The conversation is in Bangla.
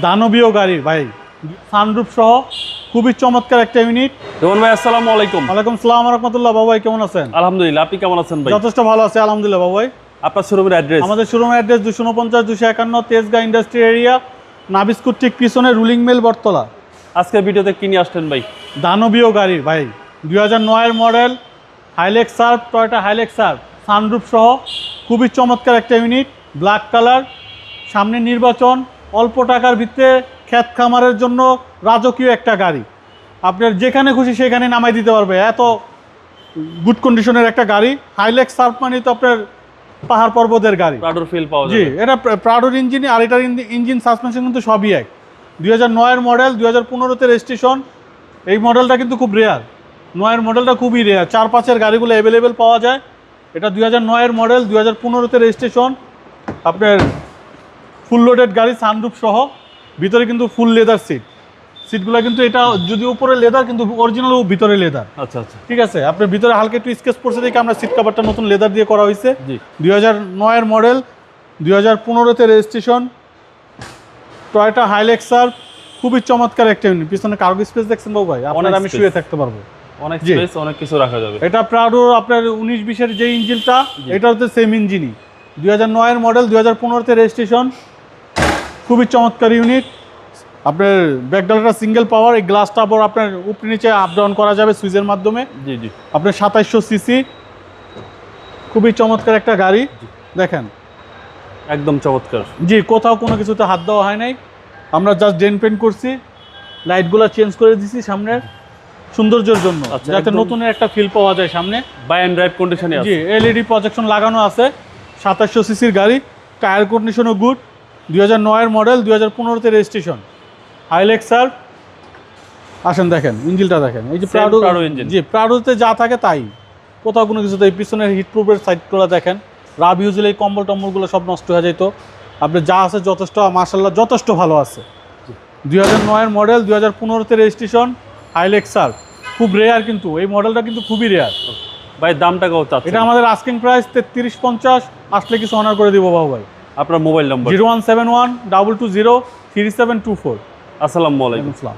দানবীয় গাড়ি ভাই। সানরুফ সহ খুবই চমৎকার একটা ইউনিট রোহন ভাই আসসালামু আলাইকুম। ওয়ালাইকুম সালাম রহমতুল্লাহ বাবু ভাই কেমন আছেন? আলহামদুলিল্লাহ আপনি কেমন আছেন ভাই? যথেষ্ট ভালো আছে আলহামদুলিল্লাহ বাবু ভাই। আপনার শোরুমের অ্যাড্রেস আমাদের শোরুমের অ্যাড্রেস দুশো উনপঞ্চাশ দুশো একান্ন তেজগাঁ ইন্ডাস্ট্রি এরিয়া নাবিস্কুট ঠিক পিছনে রুলিং মেল বটতলা। আজকের ভিডিওতে কি নিয়ে আসলেন ভাই? দানবীয় গাড়ি ভাই। দুই হাজার নয়ের model Hilux Surf Toyota Hilux Surf sunroof সহ খুবই চমৎকার একটা ইউনিট ব্ল্যাক কালার সামনে নির্বাচন অল্প টাকার ভিতরে খ্যাত খামারের জন্য রাজকীয় একটা গাড়ি। আপনার যেখানে খুশি সেখানে নামাই দিতে পারবে। এত গুড কন্ডিশনের একটা গাড়ি। হাইলেক্স সার্ফ মানে তো আপনার পাহাড় পর্বতের গাড়ি। প্রাডোর ফিল পাওয়া জি এটা প্রাডোর ইঞ্জিন আর এটার ইঞ্জিন সাসপেনশন কিন্তু সবই এক। দুই হাজার নয়ের মডেল দুই হাজার পনেরোতে রেজিস্ট্রেশন এই মডেলটা কিন্তু খুব রেয়ার নয়ের মডেলটা খুবই রেয়ার চার পাঁচের গাড়িগুলো অ্যাভেলেবেল পাওয়া যায়। এটা দুই হাজার নয়ের মডেল দুই হাজার পনেরোতে রেজিস্ট্রেশন আপনার ফুল লোডেড গাড়ি সানরুফ সহ ভিতরে কিন্তু ফুল লেদার সিট সিটগুলো কিন্তু এটা যদি উপরে লেদার কিন্তু অরিজিনাল ভিতরে লেদার আচ্ছা আচ্ছা। ঠিক আছে? আপনার ভিতরে হালকা একটু স্কেচ পড়ছে দেখে আমরা সিট কাভারটা নতুন লেদার দিয়ে করা হয়েছে। জি। দুই হাজার নয়ের মডেল দুই হাজার পনেরোতে রেজিস্ট্রেশন টয়টা হাইলেক্সার খুবই চমৎকার একটা ইউনিট পিছনে কার্গো স্পেস দেখছেন বাবু ভাই? আপনার আমি শুয়ে থাকতে পারব। অনেক। স্পেস অনেক কিছু রাখা যাবে। এটা প্রাউডোর আপনার উনিশ বিশের যে ইঞ্জিনটা এটা হচ্ছে সেম ইঞ্জিনই দুই হাজার নয়ের মডেল দুই হাজার পনেরোতে রেজিস্ট্রেশন খুবই চমৎকার ইউনিট আপনার ব্যাকডালটা সিঙ্গেল পাওয়ার এই গ্লাসটা আবার আপনার উপরে নিচে আপ ডাউন করা যাবে সুইচের মাধ্যমে। জি জি। আপনার সাতাইশশো সিসি খুবই চমৎকার একটা গাড়ি। দেখেন। একদম চমৎকার। জি কোথাও কোনো কিছুতে হাত দেওয়া হয় নাই। আমরা জাস্ট ডেন পেন্ট করছি। লাইটগুলো চেঞ্জ করে দিছি সামনের। সৌন্দর্যের জন্য। আচ্ছা, যাতে নতুনের একটা ফিল পাওয়া যায় সামনে। বাই অ্যান্ড ড্রাইভ কন্ডিশনে জি এলইডি প্রজেকশন লাগানো আছে। সাতাশশো সিসির গাড়ি। টায়ার কন্ডিশনও গুড দুই হাজার নয়ের মডেল দুই হাজার পনেরোতে রেজিস্ট্রেশন। হাইলেক্স স্যার আসেন দেখেন ইঞ্জিনটা দেখেন। এই যে প্রাডো engine। জি প্রাডোতে যা থাকে তাই। কোথাও কোনো কিছুতে এই পিছনের হিটপ্রুফের সাইডগুলো দেখেন। রাব ইউজুয়ালি এই কম্বল টম্বলগুলো সব নষ্ট হয়ে যেত আপনার যা আছে যথেষ্ট মার্শাল্লাহ যথেষ্ট ভালো আছে। দুই হাজার নয়ের মডেল দুই হাজার পনেরোতে রেজিস্ট্রেশন। হাইলেক্সার খুব রেয়ার কিন্তু। এই মডেলটা কিন্তু খুবই রেয়ার ভাই দামটা কত এটা আমাদের আস্কিং প্রাইস তেত্রিশ পঞ্চাশ আসলে কিছু অনার করে দিব বাবু ভাই। আপনার mobile number. Zero one seven one double two zero three seven two four. আসসালামু আলাইকুম। আসসালাম।